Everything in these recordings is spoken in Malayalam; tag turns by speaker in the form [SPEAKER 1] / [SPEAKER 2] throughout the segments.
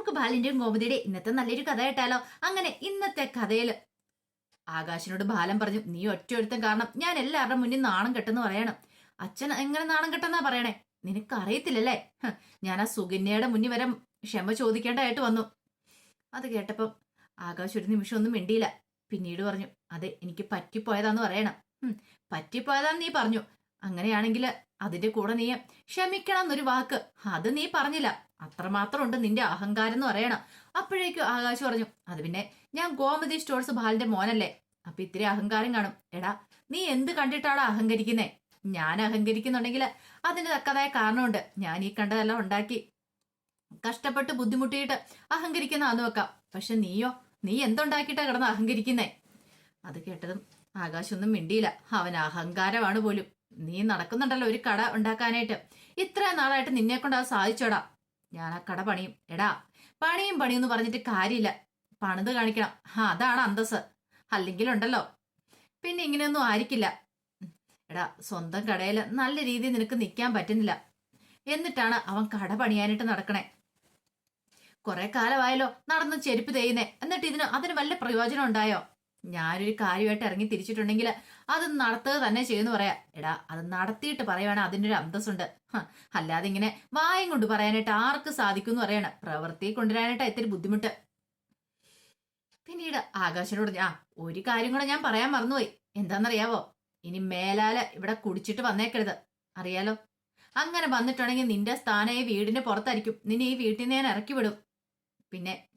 [SPEAKER 1] നമുക്ക് ബാലിന്റെയും ഗോമതിയുടെ ഇന്നത്തെ നല്ലൊരു കഥ കേട്ടാലോ? അങ്ങനെ ഇന്നത്തെ കഥയിൽ ആകാശിനോട് ബാലൻ പറഞ്ഞു നീ ഒറ്റ ഒരുത്തം കാരണം ഞാൻ എല്ലാവരുടെ മുന്നിൽ നാണം കെട്ടെന്ന് പറയണം. അച്ഛൻ എങ്ങനെ നാണം കെട്ടെന്നാ പറയണേ? നിനക്കറിയത്തില്ലല്ലേ? ഞാൻ ആ സുകന്യയുടെ മുന്നിൽ വരെ ക്ഷമ ചോദിക്കേണ്ടതായിട്ട് വന്നു. അത് കേട്ടപ്പം ആകാശ് ഒരു നിമിഷം ഒന്നും മിണ്ടിയില്ല. പിന്നീട് പറഞ്ഞു അതെ എനിക്ക് പറ്റിപ്പോയതാന്ന് പറയണം. പറ്റിപ്പോയതാന്ന് നീ പറഞ്ഞു. അങ്ങനെയാണെങ്കിൽ അതിന്റെ കൂടെ നീ ക്ഷമിക്കണം എന്നൊരു വാക്ക്. അത് നീ പറഞ്ഞില്ല. അത്രമാത്രം ഉണ്ട് നിന്റെ അഹങ്കാരം എന്ന് പറയണം. അപ്പോഴേക്കും ആകാശ് പറഞ്ഞു അത് പിന്നെ ഞാൻ ഗോമതി സ്റ്റോഴ്സ് ബാലിന്റെ മോനല്ലേ. അപ്പൊ ഇത്തിരി അഹങ്കാരം കാണും. എടാ നീ എന്ത് കണ്ടിട്ടാണ് അഹങ്കരിക്കുന്നേ? ഞാൻ അഹങ്കരിക്കുന്നുണ്ടെങ്കിൽ അതിന് തക്കതായ കാരണമുണ്ട്. ഞാൻ ഈ കണ്ടതെല്ലാം ഉണ്ടാക്കി. കഷ്ടപ്പെട്ട് ബുദ്ധിമുട്ടിയിട്ട് അഹങ്കരിക്കുന്ന ആന്ന് വെക്കാം. പക്ഷെ നീയോ നീ എന്തുണ്ടാക്കിയിട്ടാ കിടന്ന് അഹങ്കരിക്കുന്നേ? അത് കേട്ടതും ആകാശൊന്നും മിണ്ടിയില്ല. അവൻ അഹങ്കാരമാണ് പോലും. നീ നടക്കുന്നുണ്ടല്ലോ ഒരു കട ഉണ്ടാക്കാനായിട്ട്. ഇത്ര നാളായിട്ട് നിന്നെ കൊണ്ട് അത് സാധിച്ചോടാ. ഞാൻ ആ കട പണിയും. എടാ പണിയും പണിയും എന്ന് പറഞ്ഞിട്ട് കാര്യമില്ല. പണിത് കാണിക്കണം. ആ അതാണ് അന്തസ് അല്ലെങ്കിലുണ്ടല്ലോ. പിന്നെ ഇങ്ങനെയൊന്നും ആയിരിക്കില്ല. എടാ സ്വന്തം കടയിൽ നല്ല രീതിയിൽ നിനക്ക് നിൽക്കാൻ പറ്റുന്നില്ല. എന്നിട്ടാണ് അവൻ കട പണിയാനായിട്ട് നടക്കണേ. കുറെ കാലമായല്ലോ നടന്ന് ചെരുപ്പ് തേയുന്നേ. എന്നിട്ട് ഇതിന് അതിന് വല്ല പ്രയോജനം ഉണ്ടായോ? ഞാനൊരു കാര്യമായിട്ട് ഇറങ്ങി തിരിച്ചിട്ടുണ്ടെങ്കിൽ അത് നടത്തുക തന്നെ ചെയ്യുന്നു പറയാ. എടാ അത് നടത്തിയിട്ട് പറയുവാണ് അതിന്റെ ഒരു അന്തസ്സുണ്ട് അല്ലാതെ ഇങ്ങനെ വായം കൊണ്ട് പറയാനായിട്ട് ആർക്ക് സാധിക്കും എന്ന് പറയണം. പ്രവൃത്തി കൊണ്ടുവരാനായിട്ട് ഇത്തിരി ബുദ്ധിമുട്ട്. പിന്നീട് ആകാശനോട് ആ ഒരു കാര്യം കൂടെ ഞാൻ പറയാൻ മറന്നുപോയി. എന്താണെന്നറിയാവോ? ഇനി മേലാല ഇവിടെ കുടിച്ചിട്ട് വന്നേക്കരുത്. അറിയാലോ? അങ്ങനെ വന്നിട്ടുണ്ടെങ്കിൽ നിന്റെ സ്ഥാനം ഈ വീടിന്റെ പുറത്തായിരിക്കും. നിന്നെ ഈ വീട്ടിൽ നിന്ന് ഞാൻ ഇറക്കി വിടും. പിന്നെ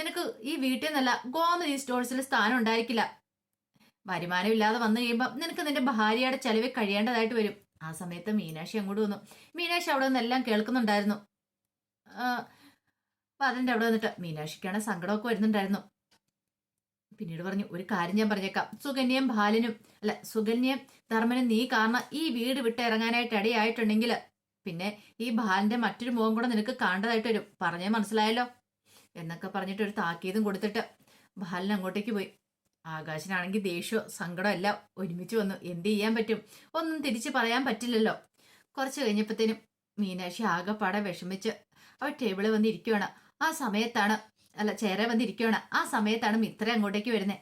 [SPEAKER 1] നിനക്ക് ഈ വീട്ടിൽ നിന്നല്ല ഗോമതി സ്റ്റോഴ്സിൽ സ്ഥാനം ഉണ്ടായിരിക്കില്ല. വരുമാനം ഇല്ലാതെ വന്നു കഴിയുമ്പോൾ നിനക്ക് നിന്റെ ഭാര്യയുടെ ചെലവിൽ കഴിയേണ്ടതായിട്ട് വരും. ആ സമയത്ത് മീനാക്ഷി അങ്ങോട്ട് വന്നു. മീനാക്ഷി അവിടെ നിന്നെല്ലാം കേൾക്കുന്നുണ്ടായിരുന്നു. അതിന്റെ അവിടെ വന്നിട്ട്? മീനാക്ഷിക്കാണ് സങ്കടമൊക്കെ വരുന്നുണ്ടായിരുന്നു. പിന്നീട് പറഞ്ഞു ഒരു കാര്യം ഞാൻ പറഞ്ഞേക്കാം. സുകന്യയും ബാലനും അല്ല സുകന്യയും ധർമ്മനും നീ കാരണം ഈ വീട് വിട്ട് ഇറങ്ങാനായിട്ട് ഇടയായിട്ടുണ്ടെങ്കിൽ പിന്നെ ഈ ബാലന്റെ മറ്റൊരു മുഖം കൂടെ നിനക്ക് കാണേണ്ടതായിട്ട് വരും. പറഞ്ഞേ മനസ്സിലായല്ലോ? എന്നൊക്കെ പറഞ്ഞിട്ട് ഒരു താക്കീതും കൊടുത്തിട്ട് ബാലൻ അങ്ങോട്ടേക്ക് പോയി. ആകാശനാണെങ്കിൽ ദേഷ്യമോ സങ്കടം എല്ലാം ഒരുമിച്ച് വന്നു. എന്ത് ചെയ്യാൻ പറ്റും? ഒന്നും തിരിച്ച് പറയാൻ പറ്റില്ലല്ലോ. കുറച്ച് കഴിഞ്ഞപ്പോഴത്തേനും മീനാക്ഷി ആകെപ്പാടെ വിഷമിച്ച് അവൾ ടേബിളിൽ വന്നിരിക്കുവാണ് ആ സമയത്താണ് അല്ല ചേരെ വന്നിരിക്കുവാണ് ആ സമയത്താണ് മിത്ര അങ്ങോട്ടേക്ക് വരുന്നത്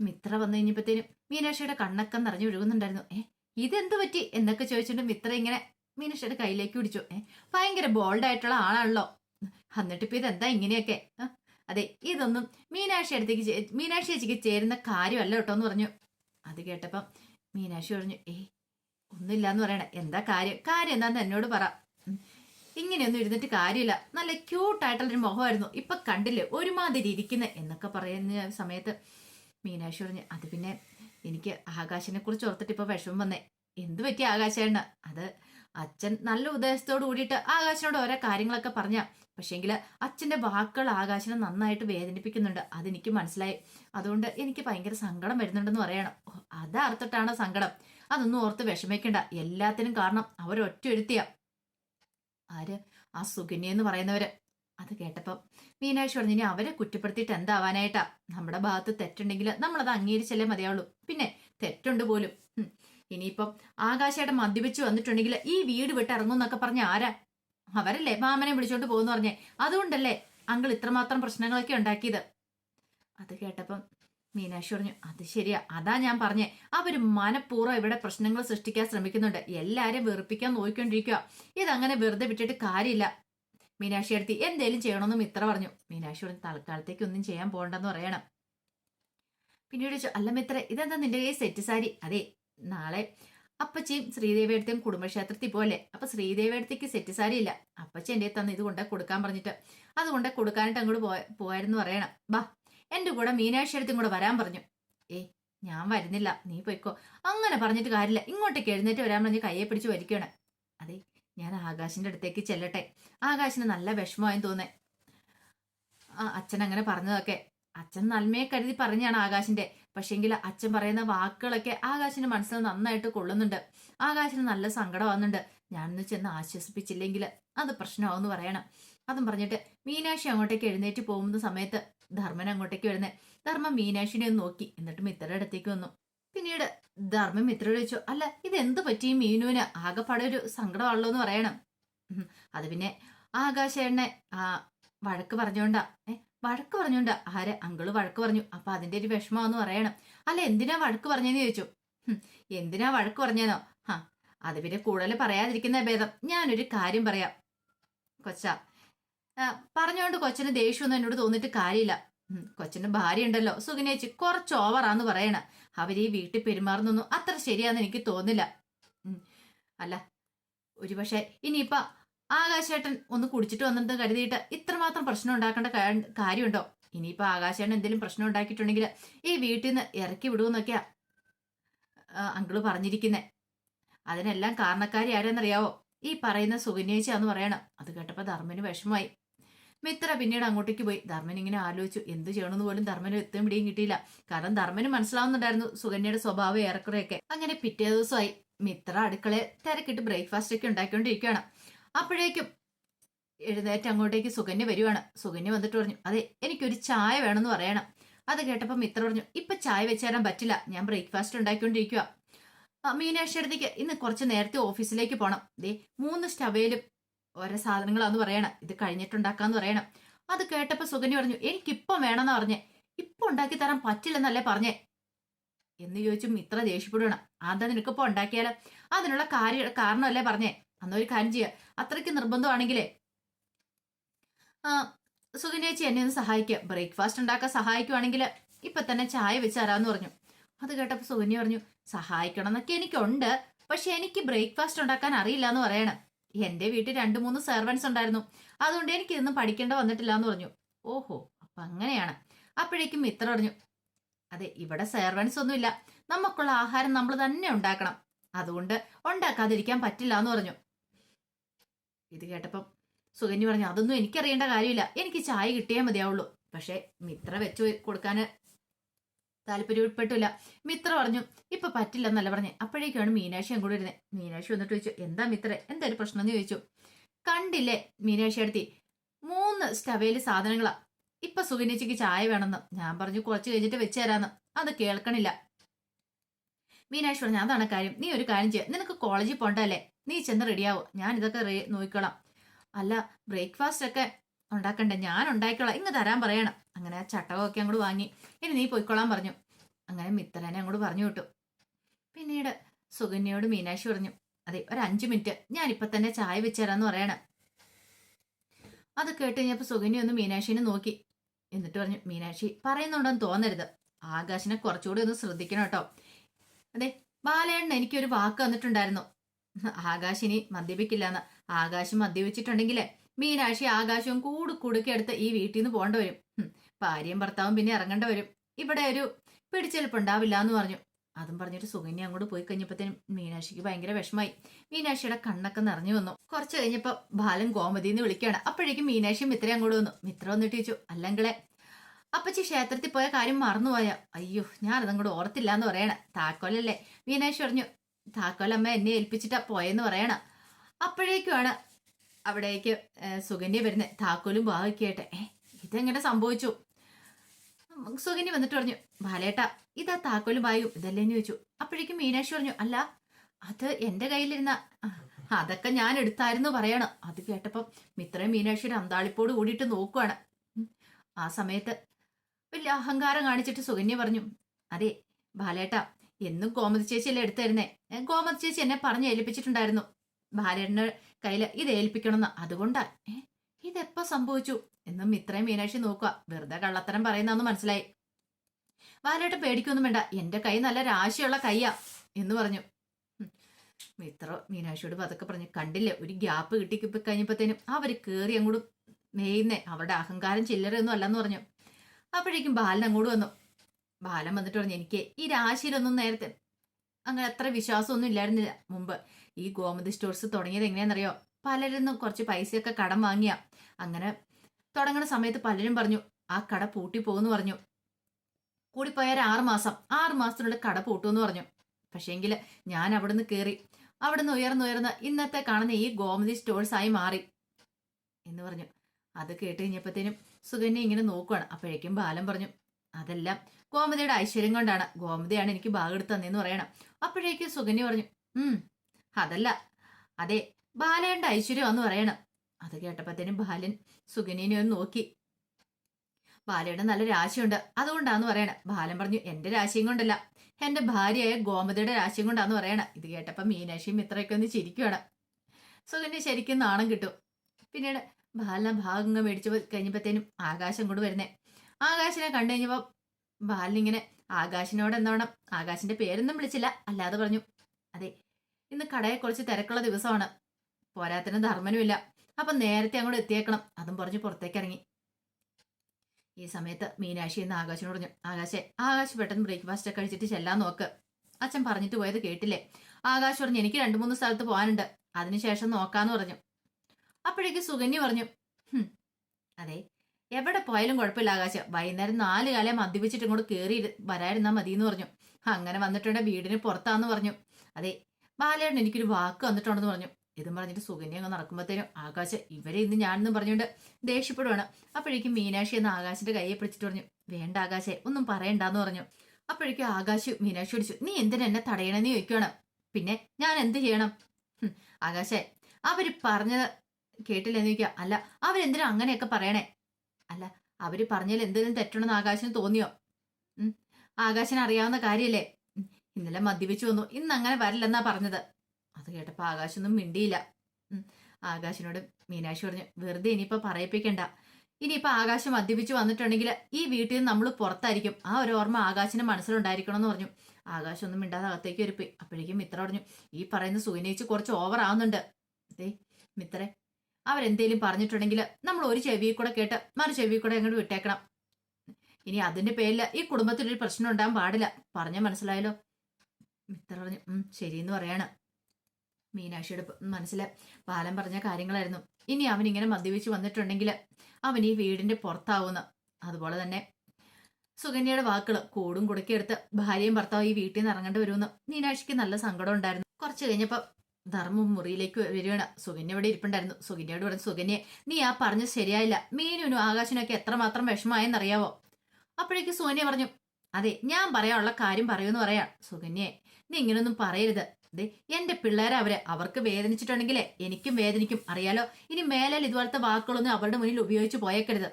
[SPEAKER 1] മിത്ര വന്നു കഴിഞ്ഞപ്പോഴത്തേനും മീനാക്ഷിയുടെ കണ്ണൊക്കെ നിറഞ്ഞു ഒഴുകുന്നുണ്ടായിരുന്നു ഏ ഇതെന്ത് പറ്റി? എന്നൊക്കെ ചോദിച്ചിട്ട് മിത്ര ഇങ്ങനെ മീനാക്ഷിയുടെ കയ്യിലേക്ക് പിടിച്ചു. ഏ ഭയങ്കര ബോൾഡായിട്ടുള്ള ആളാണല്ലോ. എന്നിട്ട് ഇപ്പൊ ഇതെന്താ ഇങ്ങനെയൊക്കെ? അതെ ഇതൊന്നും മീനാക്ഷി അടുത്തേക്ക് മീനാക്ഷി ചേച്ചിക്ക് ചേരുന്ന കാര്യമല്ല കേട്ടോ എന്ന് പറഞ്ഞു. അത് കേട്ടപ്പം മീനാക്ഷി പറഞ്ഞു ഏ ഒന്നുമില്ല എന്ന് പറയണേ. എന്താ കാര്യം? കാര്യം എന്താന്ന് എന്നോട് പറ. ഇങ്ങനെയൊന്നും ഇരുന്നിട്ട് കാര്യമില്ല. നല്ല ക്യൂട്ടായിട്ടുള്ളൊരു മുഖമായിരുന്നു ഇപ്പൊ കണ്ടില്ലേ? ഒരുമാതിരി ഇരിക്കുന്ന എന്നൊക്കെ പറയുന്ന സമയത്ത് മീനാക്ഷി പറഞ്ഞു അത് പിന്നെ എനിക്ക് ആകാശിനെ കുറിച്ച് ഓർത്തിട്ട് ഇപ്പൊ വിഷമം വന്നേ. എന്ത് പറ്റി ആകാശേണ്ണ? അത് അച്ഛൻ നല്ല ഉദ്ദേശത്തോട് കൂടിയിട്ട് ആകാശിനോട് ഓരോ കാര്യങ്ങളൊക്കെ പറഞ്ഞ. പക്ഷേങ്കിൽ അച്ഛന്റെ വാക്കുകൾ ആകാശിനെ നന്നായിട്ട് വേദനിപ്പിക്കുന്നുണ്ട്. അതെനിക്ക് മനസ്സിലായി. അതുകൊണ്ട് എനിക്ക് ഭയങ്കര സങ്കടം വരുന്നുണ്ടെന്ന് പറയണം. അത് അർത്ഥട്ടാണ് സങ്കടം. അതൊന്നും ഓർത്ത് വിഷമിക്കണ്ട. എല്ലാത്തിനും കാരണം അവരൊറ്റ ഒരുത്തിയ ആര്? ആ സുകന്യ എന്ന് പറയുന്നവര്. അത് കേട്ടപ്പം മീനാക്ഷി പറഞ്ഞു ഇനി അവരെ കുറ്റപ്പെടുത്തിയിട്ട് എന്താവാനായിട്ടാ? നമ്മുടെ ഭാഗത്ത് തെറ്റുണ്ടെങ്കിൽ നമ്മളത് അംഗീകരിച്ചല്ലേ മതിയാവുള്ളൂ. പിന്നെ തെറ്റുണ്ട് പോലും. ഇനിയിപ്പം ആകാശയുടെ മദ്യപിച്ച് വന്നിട്ടുണ്ടെങ്കിൽ ഈ വീട് വിട്ട് ഇറങ്ങും എന്നൊക്കെ പറഞ്ഞ ആരാ? അവരല്ലേ മാമനെ വിളിച്ചോണ്ട് പോകുന്നു പറഞ്ഞേ? അതുകൊണ്ടല്ലേ അങ്കിൾ ഇത്രമാത്രം പ്രശ്നങ്ങളൊക്കെ ഉണ്ടാക്കിയത്? അത് കേട്ടപ്പം മീനാക്ഷി പറഞ്ഞു അത് ശരിയാ അതാ ഞാൻ പറഞ്ഞേ. അവർ മനഃപൂർവം ഇവിടെ പ്രശ്നങ്ങൾ സൃഷ്ടിക്കാൻ ശ്രമിക്കുന്നുണ്ട്. എല്ലാരെയും വെറുപ്പിക്കാൻ നോക്കിക്കൊണ്ടിരിക്കുക ഇതങ്ങനെ വെറുതെ വിട്ടിട്ട് കാര്യമില്ല. മീനാക്ഷി അടുത്ത് എന്തേലും ചെയ്യണമെന്നും മിത്ര പറഞ്ഞു. മീനാക്ഷി പറഞ്ഞു തൽക്കാലത്തേക്ക് ഒന്നും ചെയ്യാൻ പോകണ്ടെന്ന് പറയണം. പിന്നീട് അല്ല മിത്ര ഇതെന്താ നിന്റെ കയ്യിൽ സെറ്റ് സാരി? അതെ നാളെ അപ്പച്ചിയും ശ്രീദേവിയടുത്തേയും കുടുംബക്ഷേത്രത്തിൽ പോലെ അപ്പൊ ശ്രീദേവിയടുത്തേക്ക് സെറ്റ് സാരി ഇല്ല. അപ്പച്ചി എന്റെ തന്ന് ഇത് കൊണ്ടേ കൊടുക്കാൻ പറഞ്ഞിട്ട്. അതുകൊണ്ട് കൊണ്ടേ കൊടുക്കാനായിട്ട് അങ്ങോട്ട് പോയ പോയായിരുന്നു പറയണം. ബാ എന്റെ കൂടെ മീനാക്ഷി അടുത്തും കൂടെ വരാൻ പറഞ്ഞു. ഏ ഞാൻ വരുന്നില്ല. നീ പോയിക്കോ. അങ്ങനെ പറഞ്ഞിട്ട് കാര്യമില്ല. ഇങ്ങോട്ടേക്ക് എഴുന്നേറ്റ് വരാൻ പറഞ്ഞ് കയ്യെ പിടിച്ച് വലിക്കുകയാണ്. അതെ ഞാൻ ആകാശിന്റെ അടുത്തേക്ക് ചെല്ലട്ടെ. ആകാശിന് നല്ല വിഷമമായെന്ന് തോന്നേ. ആ അച്ഛൻ അങ്ങനെ പറഞ്ഞതൊക്കെ. അച്ഛൻ നന്മയെ കരുതി പറഞ്ഞാണ് ആകാശിന്റെ പക്ഷെങ്കിൽ അച്ഛൻ പറയുന്ന വാക്കുകളൊക്കെ ആകാശിന്റെ മനസ്സിൽ നന്നായിട്ട് കൊള്ളുന്നുണ്ട്. ആകാശിന് നല്ല സങ്കടം സങ്കടമാവുന്നുണ്ട്. ഞാനൊന്ന് ചെന്ന് ആശ്വസിപ്പിച്ചില്ലെങ്കിൽ അത് പ്രശ്നമാവെന്ന് പറയണം. അതും പറഞ്ഞിട്ട് മീനാക്ഷി അങ്ങോട്ടേക്ക് എഴുന്നേറ്റ് പോകുന്ന സമയത്ത് ധർമ്മൻ അങ്ങോട്ടേക്ക് വരുന്നേ. ധർമ്മം മീനാക്ഷിനെ ഒന്ന് നോക്കി. എന്നിട്ട് മിത്രയുടെ അടുത്തേക്ക് വന്നു. പിന്നീട് ധർമ്മൻ മിത്രയോട് ചോദിച്ചു അല്ല ഇത് എന്ത് പറ്റി മീനുവിന്? ആകെപ്പാടെ ഒരു സങ്കടമാണല്ലോ എന്ന് പറയണം. അത് പിന്നെ ആകാശേണ്ണെ ആ വഴക്ക് പറഞ്ഞോണ്ടാ. ഏ വഴക്ക് പറഞ്ഞുണ്ട് ആര്? അങ്കിൾ വഴക്ക് പറഞ്ഞു. അപ്പൊ അതിന്റെ ഒരു വിഷമമെന്ന് പറയണം. അല്ല എന്തിനാ വഴക്ക് പറഞ്ഞെന്ന് ചോദിച്ചു? എന്തിനാ വഴക്ക് പറഞ്ഞെന്നോ? ഹാ അത് പിന്നെ കൂടുതൽ പറയാതിരിക്കുന്ന ഭേദം. ഞാനൊരു കാര്യം പറയാം. കൊച്ച പറഞ്ഞോണ്ട് കൊച്ചിന് ദേഷ്യമൊന്നും എന്നോട് തോന്നിട്ട് കാര്യമില്ല. കൊച്ചിന് ഭാര്യ ഉണ്ടല്ലോ. സുഗിനേച്ചി കുറച്ച് ഓവറാന്ന് പറയണ. അവർ ഈ വീട്ടിൽ പെരുമാറുന്നൊന്നും അത്ര ശരിയാന്ന് എനിക്ക് തോന്നില്ല. അല്ല ഒരുപക്ഷെ ഇനിയിപ്പ ആകാശേട്ടൻ ഒന്ന് കുടിച്ചിട്ട് വന്നിട്ട് കരുതിയിട്ട് ഇത്രമാത്രം പ്രശ്നം ഉണ്ടാക്കേണ്ട കാര്യമുണ്ടോ? ഇനിയിപ്പോ ആകാശേട്ടൻ എന്തെങ്കിലും പ്രശ്നം ഉണ്ടാക്കിയിട്ടുണ്ടെങ്കിൽ ഈ വീട്ടിൽ നിന്ന് ഇറക്കി വിടുമെന്നൊക്കെയാ അങ്കിൾ പറഞ്ഞിരിക്കുന്നേ. അതിനെല്ലാം കാരണക്കാരി ആരെന്നറിയാവോ? ഈ പറയുന്ന സുകന്യേച്ചാന്ന് പറയണം. അത് കേട്ടപ്പോൾ ധർമ്മന് വിഷമമായി. മിത്ര പിന്നീട് അങ്ങോട്ടേക്ക് പോയി. ധർമ്മൻ ഇങ്ങനെ ആലോചിച്ചു. എന്ത് ചെയ്യണമെന്ന് പോലും ധർമ്മന് എത്തും പിടിയും കിട്ടിയില്ല. കാരണം ധർമ്മന് മനസ്സിലാവുന്നുണ്ടായിരുന്നു സുകന്യയുടെ സ്വഭാവം ഏറെക്കുറെയൊക്കെ. അങ്ങനെ പിറ്റേ ദിവസമായി മിത്ര അടുക്കളയെ തിരക്കിട്ട് ബ്രേക്ക്ഫാസ്റ്റ് ഒക്കെ ഉണ്ടാക്കിക്കൊണ്ടിരിക്കുകയാണ്. അപ്പോഴേക്കും എഴുന്നേറ്റ് അങ്ങോട്ടേക്ക് സുകന്യ വരുവാണ്. സുകന്യ വന്നിട്ട് പറഞ്ഞു അതെ എനിക്കൊരു ചായ വേണമെന്ന് പറയണം. അത് കേട്ടപ്പോൾ മിത്ര പറഞ്ഞു ഇപ്പൊ ചായ വെച്ച് തരാൻ പറ്റില്ല ഞാൻ ബ്രേക്ക്ഫാസ്റ്റ് ഉണ്ടാക്കിക്കൊണ്ടിരിക്കുക മീനാക്ഷി അടുത്തേക്ക് ഇന്ന് കുറച്ച് നേരത്തെ ഓഫീസിലേക്ക് പോകണം ദേ മൂന്ന് സ്റ്റവേലും ഓരോ സാധനങ്ങളാന്ന് പറയണം. ഇത് കഴിഞ്ഞിട്ടുണ്ടാക്കാന്ന് പറയണം. അത് കേട്ടപ്പോ സുകന്യ പറഞ്ഞു എനിക്കിപ്പം വേണമെന്ന് പറഞ്ഞേ. ഇപ്പൊ ഉണ്ടാക്കി തരാൻ പറ്റില്ലെന്നല്ലേ പറഞ്ഞേ. എന്ന് ചോദിച്ചു മിത്ര ദേഷ്യപ്പെടുകയാണ് അതാ നിനക്കിപ്പോ ഉണ്ടാക്കിയാലോ? അതിനുള്ള കാര്യ കാരണമല്ലേ പറഞ്ഞേ? അന്നൊരു കാര്യം ചെയ്യുക അത്രയ്ക്ക് നിർബന്ധമാണെങ്കിലേ ആ സുകന്യേച്ചി എന്നെ ഒന്ന് സഹായിക്കുക ബ്രേക്ക്ഫാസ്റ്റ് ഉണ്ടാക്കാൻ സഹായിക്കുവാണെങ്കിൽ ഇപ്പൊ തന്നെ ചായ വെച്ച് തരാമെന്ന് പറഞ്ഞു. അത് കേട്ടപ്പോൾ സുഗന്യ പറഞ്ഞു സഹായിക്കണം എന്നൊക്കെ എനിക്കുണ്ട് പക്ഷെ എനിക്ക് ബ്രേക്ക്ഫാസ്റ്റ് ഉണ്ടാക്കാൻ അറിയില്ല എന്ന് പറയണം. എന്റെ വീട്ടിൽ രണ്ടു മൂന്ന് സെർവൻസ് ഉണ്ടായിരുന്നു. അതുകൊണ്ട് എനിക്ക് ഇതൊന്നും പഠിക്കേണ്ട വന്നിട്ടില്ല എന്ന് പറഞ്ഞു. ഓഹോ അപ്പൊ അങ്ങനെയാണ്. അപ്പോഴേക്കും മിത്ര പറഞ്ഞു അതെ ഇവിടെ സെർവൻസ് ഒന്നുമില്ല. നമുക്കുള്ള ആഹാരം നമ്മൾ തന്നെ ഉണ്ടാക്കണം. അതുകൊണ്ട് ഉണ്ടാക്കാതിരിക്കാൻ പറ്റില്ല എന്ന് പറഞ്ഞു. ഇത് കേട്ടപ്പം സുകന്യ പറഞ്ഞു അതൊന്നും എനിക്കറിയേണ്ട കാര്യമില്ല. എനിക്ക് ചായ കിട്ടിയാൽ മതിയാവുള്ളൂ. പക്ഷെ മിത്ര വെച്ച് കൊടുക്കാൻ താല്പര്യപ്പെട്ടില്ല. മിത്ര പറഞ്ഞു ഇപ്പൊ പറ്റില്ല എന്നല്ല പറഞ്ഞു. അപ്പോഴേക്കാണ് മീനാക്ഷി അങ്ങോട്ട് വരുന്നത് മീനാക്ഷി വന്നിട്ട് ചോദിച്ചു എന്താ മിത്ര? എന്താ ഒരു പ്രശ്നം എന്ന് ചോദിച്ചു. കണ്ടില്ലേ മീനാക്ഷി അടുത്തി മൂന്ന് സ്റ്റവേൽ സാധനങ്ങളാ. ഇപ്പൊ സുകന്യച്ചിക്ക് ചായ വേണമെന്ന്. ഞാൻ പറഞ്ഞു കുറച്ച് കഴിഞ്ഞിട്ട് വെച്ച് തരാന്ന്. അത് കേൾക്കണില്ല. മീനാക്ഷി പറഞ്ഞു അതാണ് കാര്യം. നീ ഒരു കാര്യം ചെയ്യാം. നിനക്ക് കോളേജിൽ പോണ്ടല്ലേ നീ ചെന്ന് റെഡിയാവും ഞാൻ ഇതൊക്കെ റേ- നോക്കിക്കോളാം. അല്ല ബ്രേക്ക്ഫാസ്റ്റ് ഒക്കെ ഉണ്ടാക്കണ്ടേ? ഞാൻ ഉണ്ടാക്കിക്കോളാം. ഇങ്ങ് തരാൻ പറയണം. അങ്ങനെ ചട്ടകമൊക്കെ അങ്ങോട്ട് വാങ്ങി. ഇനി നീ പോയിക്കോളാൻ പറഞ്ഞു. അങ്ങനെ മിത്തലനെ അങ്ങോട്ട് പറഞ്ഞു വിട്ടു. പിന്നീട് സുകന്യയോട് മീനാക്ഷി പറഞ്ഞു അതെ ഒരു അഞ്ചു മിനിറ്റ്. ഞാൻ ഇപ്പൊ തന്നെ ചായ വെച്ചുതരാന്ന് പറയണം. അത് കേട്ട് കഴിഞ്ഞപ്പോ സുകന്യ ഒന്ന് മീനാക്ഷിനെ നോക്കി. എന്നിട്ട് പറഞ്ഞു മീനാക്ഷി പറയുന്നുണ്ടെന്ന് തോന്നരുത്. ആകാശിനെ കുറച്ചുകൂടി ഒന്ന് ശ്രദ്ധിക്കണം കേട്ടോ. അതെ ബാലേണ്ണ എനിക്കൊരു വാക്ക് തന്നിട്ടുണ്ടായിരുന്നു. ആകാശിനി മദ്യപിക്കില്ലെന്ന്. ആകാശം മദ്യപിച്ചിട്ടുണ്ടെങ്കിൽ മീനാക്ഷി ആകാശവും കൂടു കുടുക്കി എടുത്ത് ഈ വീട്ടിൽ നിന്ന് പോകേണ്ട വരും. ഭാര്യയും ഭർത്താവും പിന്നെ ഇറങ്ങേണ്ട വരും. ഇവിടെ ഒരു പിടിച്ചെലുപ്പ് ഉണ്ടാവില്ല എന്ന് പറഞ്ഞു. അതും പറഞ്ഞിട്ട് സുകന്യ അങ്ങോട്ട് പോയി കഴിഞ്ഞപ്പോഴത്തേനും മീനാക്ഷിക്ക് ഭയങ്കര വിഷമായി. മീനാക്ഷിയുടെ കണ്ണൊക്കെ നിറഞ്ഞു വന്നു. കുറച്ച് കഴിഞ്ഞപ്പോൾ ബാലൻ ഗോമതി എന്ന് വിളിക്കുകയാണ്. അപ്പോഴേക്കും മീനാക്ഷി മിത്ര അങ്ങോട്ട് വന്നു. മിത്ര വന്നിട്ട് ചോദിച്ചു അല്ലെങ്കിലേ അപ്പച്ചി ക്ഷേത്രത്തിൽ പോയ കാര്യം മറന്നുപോയ. അയ്യോ ഞാനതങ്ങോട്ട് ഓർത്തില്ല എന്ന് പറയണ. താക്കോലല്ലേ? മീനാക്ഷി പറഞ്ഞു താക്കോലമ്മ എന്നെ ഏൽപ്പിച്ചിട്ടാ പോയെന്ന് പറയണ. അപ്പോഴേക്കുമാണ് അവിടേക്ക് സുഗന്യ വരുന്നത് താക്കോലും ബാഹിക്കട്ടെ ഇതെങ്ങനെ സംഭവിച്ചു? സുഗന്യ വന്നിട്ട് പറഞ്ഞു ബാലേട്ട ഇതാ താക്കോലും ബാഗും ഇതല്ലേന്ന് ചോദിച്ചു. അപ്പോഴേക്കും മീനാക്ഷി പറഞ്ഞു അല്ല അത് എന്റെ കയ്യിലിരുന്ന അതൊക്കെ ഞാൻ എടുത്തായിരുന്നു പറയണം. അത് കേട്ടപ്പം മിത്രയും മീനാക്ഷിയുടെ അന്താളിപ്പോട് കൂടിയിട്ട് നോക്കുവാണ്. ആ സമയത്ത് വലിയ അഹങ്കാരം കാണിച്ചിട്ട് സുഗന്യ പറഞ്ഞു അതെ ബാലേട്ട എന്നും ഗോമതി ചേച്ചിയല്ലേ എടുത്തായിരുന്നേ ഗോമതി ചേച്ചി എന്നെ പറഞ്ഞു ഏൽപ്പിച്ചിട്ടുണ്ടായിരുന്നു. ഭാര്യന്റെ കയ്യിൽ ഇത് ഏൽപ്പിക്കണമെന്ന് അതുകൊണ്ടാ. ഇതെപ്പോ സംഭവിച്ചു? എന്നും ഇത്രയും മീനാക്ഷി നോക്കുക. വെറുതെ കള്ളത്തരം പറയുന്നതെന്ന് മനസ്സിലായി. ബാലേട്ട പേടിക്കൊന്നും വേണ്ട. എന്റെ കൈ നല്ല രാശിയുള്ള കൈയാ എന്ന് പറഞ്ഞു. മിത്ര മീനാക്ഷിയോട് പതൊക്കെ പറഞ്ഞു കണ്ടില്ലേ ഒരു ഗ്യാപ്പ് കിട്ടി കഴിഞ്ഞപ്പോഴത്തേനും അവർ കേറി അങ്ങോട്ട് മേയുന്നേ. അവരുടെ അഹങ്കാരം ചില്ലറയൊന്നും അല്ലെന്ന് പറഞ്ഞു. അപ്പോഴേക്കും ബാലൻ അങ്ങോട്ട് വന്നു. ബാലൻ വന്നിട്ട് പറഞ്ഞു എനിക്ക് ഈ രാശിയിലൊന്നും നേരത്തെ അങ്ങനെ അത്ര വിശ്വാസമൊന്നും ഇല്ലായിരുന്നില്ല. മുമ്പ് ഈ ഗോമതി സ്റ്റോർസ് തുടങ്ങിയത് എങ്ങനെയാണെന്നറിയോ? പലരിൽ നിന്നും കുറച്ച് പൈസയൊക്കെ കടം വാങ്ങിയ. അങ്ങനെ തുടങ്ങുന്ന സമയത്ത് പലരും പറഞ്ഞു ആ കട പൂട്ടി പോകുന്നു പറഞ്ഞു കൂടിപ്പോയാൽ ആറ് മാസം. ആറ് മാസത്തിനുള്ളിൽ കട പൂട്ടുമെന്ന് പറഞ്ഞു. പക്ഷേങ്കിൽ ഞാൻ അവിടുന്ന് കയറി അവിടുന്ന് ഉയർന്നുയർന്ന് ഇന്നത്തെ കാണുന്ന ഈ ഗോമതി സ്റ്റോഴ്സ് ആയി മാറി. എന്ന് പറഞ്ഞു. അത് കേട്ട് കഴിഞ്ഞപ്പോഴത്തേനും സുകന്യ ഇങ്ങനെ നോക്കുവാണ്. അപ്പോഴേക്കും ബാലം പറഞ്ഞു അതെല്ലാം ഗോമതിയുടെ ഐശ്വര്യം കൊണ്ടാണ്. ഗോമതിയാണ് എനിക്ക് ബാഗെടുത്ത് തന്നെന്ന് പറയണം. അപ്പോഴേക്കും സുകന്യ പറഞ്ഞു ഉം അതല്ല. അതെ ബാലയുടെ ഐശ്വര്യമാന്ന് പറയണം. അത് കേട്ടപ്പോഴത്തേനും ബാലൻ സുഗന്യനെ ഒന്ന് നോക്കി. ബാലയുടെ നല്ല രാശിയുണ്ട്. അതുകൊണ്ടാന്ന് പറയണം. ബാലൻ പറഞ്ഞു എന്റെ രാശിയും കൊണ്ടല്ല. എന്റെ ഭാര്യയായ ഗോമതിയുടെ രാശിയും കൊണ്ടാന്ന് പറയണം. ഇത് കേട്ടപ്പോ മീനാക്ഷിയും ഇത്രയൊക്കെ ഒന്ന് ചിരിക്കുവാണ്. സുഗന്യ ശരിക്കും നാണം കിട്ടും. പിന്നീട് ബാലന ഭാഗങ്ങൾ മേടിച്ചു കഴിഞ്ഞപ്പോഴത്തേനും ആകാശം കൊണ്ട് വരുന്നേ. ആകാശിനെ കണ്ടു കഴിഞ്ഞപ്പോ ബാലിനിങ്ങനെ ആകാശിനോട് എന്നോണം ആകാശിന്റെ പേരൊന്നും വിളിച്ചില്ല. അല്ലാതെ പറഞ്ഞു അതെ ഇന്ന് കടയെ കുറച്ച് തിരക്കുള്ള ദിവസമാണ്. പോരാത്തിന് ധർമ്മനുമില്ല. അപ്പൊ നേരത്തെ അങ്ങോട്ട് എത്തിയേക്കണം. അതും പറഞ്ഞു പുറത്തേക്ക് ഇറങ്ങി ഈ സമയത്ത് മീനാക്ഷി എന്ന് ആകാശിനോട് പറഞ്ഞു ആകാശെ ആകാശ് പെട്ടെന്ന് ബ്രേക്ക്ഫാസ്റ്റ് ഒക്കെ കഴിച്ചിട്ട് ചെല്ലാൻ നോക്ക്. അച്ഛൻ പറഞ്ഞിട്ട് പോയത് കേട്ടില്ലേ? ആകാശ് പറഞ്ഞു എനിക്ക് രണ്ടു മൂന്ന് സ്ഥലത്ത് പോകാനുണ്ട് അതിനുശേഷം നോക്കാന്ന് പറഞ്ഞു. അപ്പോഴേക്ക് സുഗന്യ പറഞ്ഞു അതെ എവിടെ പോയാലും കുഴപ്പമില്ല ആകാശ. വൈകുന്നേരം നാല് കാലം മദ്യപിച്ചിട്ട് ഇങ്ങോട്ട് കയറി വരായിരുന്നാ മതി എന്ന് പറഞ്ഞു. അങ്ങനെ വന്നിട്ടുണ്ട് വീടിന് പുറത്താന്ന് പറഞ്ഞു. അതെ ബാലേട്ടൻ എനിക്കൊരു വാക്ക് വന്നിട്ടുണ്ടെന്ന് പറഞ്ഞു. ഇതും പറഞ്ഞിട്ട് സുകന്യ അങ്ങ് നടക്കുമ്പോഴത്തേനും ആകാശ ഇവരെ ഇന്ന് ഞാനെന്നും പറഞ്ഞുകൊണ്ട് ദേഷ്യപ്പെടുവാണ്. അപ്പോഴേക്കും മീനാക്ഷി എന്ന ആകാശിന്റെ കയ്യെ പിടിച്ചിട്ട് പറഞ്ഞു വേണ്ട ആകാശേ ഒന്നും പറയണ്ടെന്ന് പറഞ്ഞു. അപ്പോഴേക്കും ആകാശ് മീനാക്ഷി പിടിച്ചു നീ എന്തിനാ എന്നെ തടയണമെന്ന് ചോദിക്കുവാണ്? പിന്നെ ഞാൻ എന്ത് ചെയ്യണം? ആകാശേ അവർ പറഞ്ഞത് കേട്ടില്ലെന്ന് ചോദിക്കുക അല്ല അവരെന്തിനാ അങ്ങനെയൊക്കെ പറയണേ? അല്ല അവർ പറഞ്ഞതിൽ എന്തെങ്കിലും തെറ്റണമെന്ന് ആകാശിന് തോന്നിയോ? ആകാശിന് അറിയാവുന്ന കാര്യല്ലേ? ഇന്നലെ മദ്യപിച്ചു വന്നു. ഇന്ന് അങ്ങനെ വരില്ലെന്നാ പറഞ്ഞത്. അത് കേട്ടപ്പോ ആകാശൊന്നും മിണ്ടിയില്ല. ആകാശിനോട് മീനാക്ഷി പറഞ്ഞു വെറുതെ ഇനിയിപ്പോ പറയിപ്പിക്കണ്ട. ഇനിയിപ്പോ ആകാശം മദ്യപിച്ചു വന്നിട്ടുണ്ടെങ്കിൽ ഈ വീട്ടിൽ നിന്ന് നമ്മൾ പുറത്തായിരിക്കും. ആ ഒരു ഓർമ്മ ആകാശിന്റെ മനസ്സിലുണ്ടായിരിക്കണം എന്ന് പറഞ്ഞു. ആകാശം ഒന്നും മിണ്ടാതെ അകത്തേക്ക് ഒരുപ്പി. അപ്പോഴേക്കും മിത്ര പറഞ്ഞു ഈ പറയുന്ന സൂനയിച്ച് കുറച്ച് ഓവർ ആവുന്നുണ്ട്. മിത്രേ അവരെന്തേലും പറഞ്ഞിട്ടുണ്ടെങ്കിൽ നമ്മൾ ഒരു ചെവി കൂടെ കേട്ട് മറു ചെവി കൂടെ അങ്ങോട്ട് വിട്ടേക്കണം. ഇനി അതിന്റെ പേരിൽ ഈ കുടുംബത്തിൽ ഒരു പ്രശ്നം ഉണ്ടാകാൻ പാടില്ല. പറഞ്ഞ മനസ്സിലായല്ലോ? മിത്ര പറഞ്ഞു ഉം ശരിയെന്ന് പറയാണ്. മീനാക്ഷിയുടെ മനസ്സിൽ പാലം പറഞ്ഞ കാര്യങ്ങളായിരുന്നു. ഇനി അവൻ ഇങ്ങനെ മദ്യപിച്ച് വന്നിട്ടുണ്ടെങ്കിൽ അവൻ ഈ വീടിന്റെ പുറത്താവുന്ന. അതുപോലെ തന്നെ സുകന്യയുടെ വാക്കുകൾ കൂടും കുടുക്കിയെടുത്ത് ഭാര്യയും ഭർത്താവും ഈ വീട്ടിൽ നിന്ന് ഇറങ്ങേണ്ടി വരുമെന്ന് മീനാക്ഷിക്ക് നല്ല സങ്കടം ഉണ്ടായിരുന്നു. കുറച്ച് കഴിഞ്ഞപ്പോ ധർമ്മം മുറിയിലേക്ക് വരികയാണ്. സുകന്യ ഇവിടെ ഇരിപ്പുണ്ടായിരുന്നു. സുകന്യയോട് പറഞ്ഞു സുകന്യെ നീ ആ പറഞ്ഞത് ശരിയായില്ല. മീനുനും ആകാശിനൊക്കെ എത്രമാത്രം വിഷമായെന്നറിയാവോ അപ്പോഴേക്ക് സുകന്യ പറഞ്ഞു അതെ ഞാൻ പറയാനുള്ള കാര്യം പറയൂന്ന് പറയാം. സുകന്യെ നീ ഇങ്ങനൊന്നും പറയരുത്. അതെ എന്റെ പിള്ളേരെ അവരെ അവർക്ക് വേദനിച്ചിട്ടുണ്ടെങ്കിലേ എനിക്കും വേദനിക്കും. അറിയാലോ ഇനി മേലാൽ ഇതുപോലത്തെ വാക്കുകളൊന്നും അവരുടെ മുന്നിൽ ഉപയോഗിച്ച് പോയേക്കരുത്.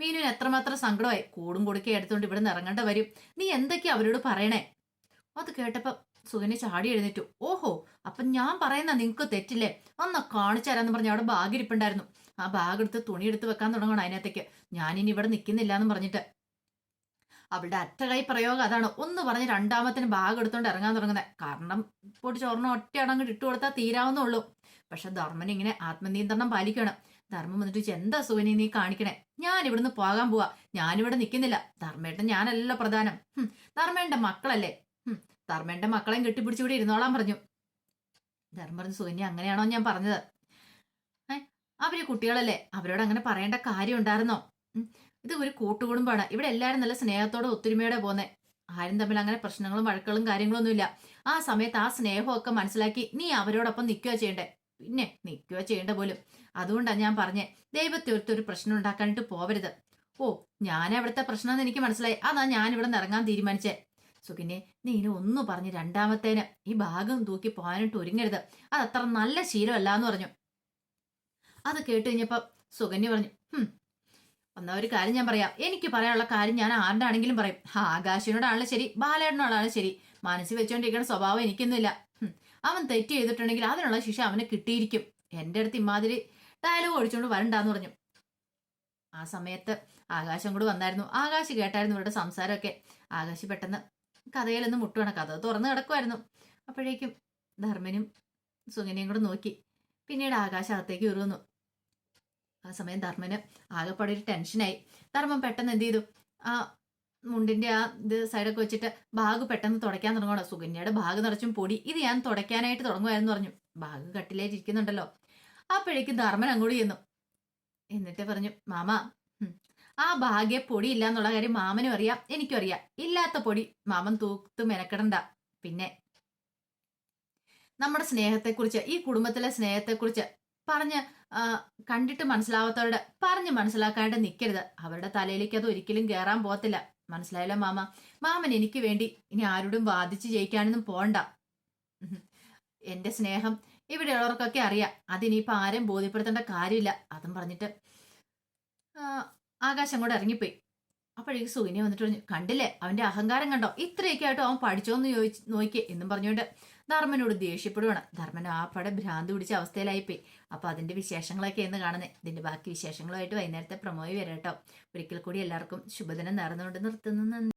[SPEAKER 1] മീനുവിന് എത്രമാത്രം സങ്കടമായി. കൂടും കൊടുക്കെ എടുത്തുകൊണ്ട് ഇവിടെ നിന്ന് ഇറങ്ങേണ്ട വരും. നീ എന്തൊക്കെയാ അവരോട് പറയണേ? അത് കേട്ടപ്പോ സുകന്യ ചാടി എഴുന്നേറ്റു. ഓഹോ അപ്പൊ ഞാൻ പറയുന്ന നിങ്ങക്ക് തെറ്റില്ലേ? ഒന്ന് കാണിച്ചു തരാന്ന് പറഞ്ഞ് അവിടെ ബാഗ് ഇരിപ്പുണ്ടായിരുന്നു ആ ബാഗ് എടുത്ത് തുണി എടുത്ത് വെക്കാൻ തുടങ്ങണം അതിനകത്തേക്ക്. ഞാനിനി ഇവിടെ നിൽക്കുന്നില്ല എന്ന് പറഞ്ഞിട്ട്. അവളുടെ അറ്റകൈ പ്രയോഗം അതാണ്. ഒന്ന് പറഞ്ഞ് രണ്ടാമത്തിന് ബാഗ് എടുത്തോണ്ട് ഇറങ്ങാൻ തുടങ്ങുന്നത് കാരണം പൊടിച്ച് ഒരെണ്ണം ഒറ്റയാണെങ്കിൽ ഇട്ട് കൊടുത്താൽ തീരാവുന്നുള്ളൂ പക്ഷെ ധർമ്മൻ ഇങ്ങനെ ആത്മനിയന്ത്രണം പാലിക്കണം ധർമ്മം വന്നിട്ട് എന്താ സുവനി നീ കാണിക്കണേ? ഞാൻ ഇവിടുന്ന് പോകാൻ പോവാ. ഞാനിവിടെ നിൽക്കുന്നില്ല. ധർമ്മേട്ടൻ ഞാനല്ല പ്രധാനം. ഹും, ധർമ്മേന്റെ മക്കളല്ലേ? ധർമ്മേന്റെ മക്കളെയും കെട്ടിപ്പിടിച്ച് ഇവിടെ ഇരുന്നോളാൻ പറഞ്ഞു. ധർമ്മം പറഞ്ഞു സുകന്യ അങ്ങനെയാണോ ഞാൻ പറഞ്ഞത്? ഏ അവർ കുട്ടികളല്ലേ അവരോട് അങ്ങനെ പറയേണ്ട കാര്യം ഉണ്ടായിരുന്നോ? ഇത് ഒരു കൂട്ടുകുടുംബാണ്. ഇവിടെ എല്ലാവരും നല്ല സ്നേഹത്തോടെ ഒത്തൊരുമയോടെ പോന്നെ. ആരും തമ്മിൽ അങ്ങനെ പ്രശ്നങ്ങളും വഴക്കുകളും കാര്യങ്ങളൊന്നുമില്ല. ആ സമയത്ത് ആ സ്നേഹമൊക്കെ മനസ്സിലാക്കി നീ അവരോടൊപ്പം നിൽക്കുക ചെയ്യണ്ടേ? പിന്നെ നിൽക്കുക ചെയ്യേണ്ട പോലും. അതുകൊണ്ടാണ് ഞാൻ പറഞ്ഞേ ദൈവത്തെ ഒരു പ്രശ്നം ഉണ്ടാക്കാനായിട്ട് പോവരുത്. ഓ ഞാൻ അവിടുത്തെ പ്രശ്നം എനിക്ക് മനസ്സിലായി. അതാ ഞാൻ ഇവിടെ നിന്ന് ഇറങ്ങാൻ തീരുമാനിച്ചേ. സുഖിനെ നീ ഇനി ഒന്ന് പറഞ്ഞ് രണ്ടാമത്തേന് ഈ ഭാഗം തൂക്കി പോകാനായിട്ട് ഒരുങ്ങരുത്. അത് അത്ര നല്ല ശീലമല്ല എന്ന് പറഞ്ഞു. അത് കേട്ട് കഴിഞ്ഞപ്പോ സുകന്യ പറഞ്ഞു ഹും ഒരു കാര്യം ഞാൻ പറയാം. എനിക്ക് പറയാനുള്ള കാര്യം ഞാൻ ആരുടെ ആണെങ്കിലും പറയും ആകാശിനോടാണല്ലോ ശരി ബാലേട്ടനോടാണ് ശരി. മനസ്സിൽ വെച്ചോണ്ടിരിക്കുന്ന സ്വഭാവം എനിക്കൊന്നുമില്ല. അവൻ തെറ്റ് ചെയ്തിട്ടുണ്ടെങ്കിൽ അതിനുള്ള ശിക്ഷ അവന് കിട്ടിയിരിക്കും. എന്റെ അടുത്ത് ഇമാതിരി ഡയലോഗ് ഒഴിച്ചുകൊണ്ട് വരണ്ടാന്ന് പറഞ്ഞു. ആ സമയത്ത് ആകാശം കൂടെ വന്നായിരുന്നു. ആകാശ് കേട്ടായിരുന്നു ഇവരുടെ സംസാരമൊക്കെ. ആകാശ് പെട്ടെന്ന് കഥയിലൊന്ന് മുട്ടുവാണ് കഥ. തുറന്നു കിടക്കുമായിരുന്നു അപ്പോഴേക്കും ധർമ്മനും സുഗന്യയും കൂടെ നോക്കി. പിന്നീട് ആകാശത്തേക്ക് കയറുന്നു ആ സമയം ധർമ്മന് ആകെപ്പാടെ ഒരു ടെൻഷനായി. ധർമ്മം പെട്ടെന്ന് എന്ത് ചെയ്തു? ആ മുണ്ടിന്റെ ആ ഇത് സൈഡൊക്കെ വെച്ചിട്ട് ബാഗ് പെട്ടെന്ന് തുടയ്ക്കാൻ തുടങ്ങണം സുഗന്യയുടെ ബാഗ് നിറച്ചും പൊടി. ഇത് ഞാൻ തുടയ്ക്കാനായിട്ട് തുടങ്ങുമായിരുന്നു പറഞ്ഞു. ബാഗ് കട്ടിലായിട്ട് ഇരിക്കുന്നുണ്ടല്ലോ അപ്പോഴേക്കും ധർമ്മൻ അങ്ങോട്ട് ചെന്നു. എന്നിട്ട് പറഞ്ഞു മാമ ആ ഭാഗ്യ പൊടി ഇല്ല എന്നുള്ള കാര്യം മാമനും അറിയാം എനിക്കും അറിയാം. ഇല്ലാത്ത പൊടി മാമൻ തൂത്ത് മെനക്കെടണ്ട. പിന്നെ നമ്മുടെ സ്നേഹത്തെക്കുറിച്ച് ഈ കുടുംബത്തിലെ സ്നേഹത്തെക്കുറിച്ച് പറഞ്ഞ് കണ്ടിട്ട് മനസ്സിലാവാത്തവരുടെ പറഞ്ഞ് മനസ്സിലാക്കാണ്ട് നിൽക്കരുത് അവരുടെ തലയിലേക്ക് അത് ഒരിക്കലും കയറാൻ പോകത്തില്ല. മനസ്സിലായല്ലോ മാമ? മാമൻ എനിക്ക് വേണ്ടി ഇനി ആരോടും വാദിച്ച് ജയിക്കാനൊന്നും പോണ്ട. എന്റെ സ്നേഹം ഇവിടെയുള്ളവർക്കൊക്കെ അറിയാം. അതിനിപ്പോൾ ആരും ബോധ്യപ്പെടുത്തേണ്ട കാര്യമില്ല. അതും പറഞ്ഞിട്ട് ആകാശം കൂടെ ഇറങ്ങിപ്പോയി. അപ്പോഴേക്ക് സുഖിനെ വന്നിട്ട് പറഞ്ഞു കണ്ടില്ലേ? അവന്റെ അഹങ്കാരം കണ്ടോ? ഇത്രയൊക്കെ ആയിട്ടോ അവൻ പഠിച്ചോന്ന് ചോദിച്ച് നോക്കിയേ എന്നും പറഞ്ഞുകൊണ്ട് ധർമ്മനോട് ദേഷ്യപ്പെടുവാണ്. ധർമ്മൻ ആ പടെ ഭ്രാന്ത് പിടിച്ച അവസ്ഥയിലായിപ്പോയി. അപ്പോൾ അതിന്റെ വിശേഷങ്ങളൊക്കെ എന്ന് കാണുന്നത് ഇതിന്റെ ബാക്കി വിശേഷങ്ങളുമായിട്ട് വൈകുന്നേരത്തെ പ്രമോയി വരാം കേട്ടോ. ഒരിക്കൽ കൂടി എല്ലാവർക്കും ശുഭദിനം നേർന്നുകൊണ്ട് നിർത്തുന്നു.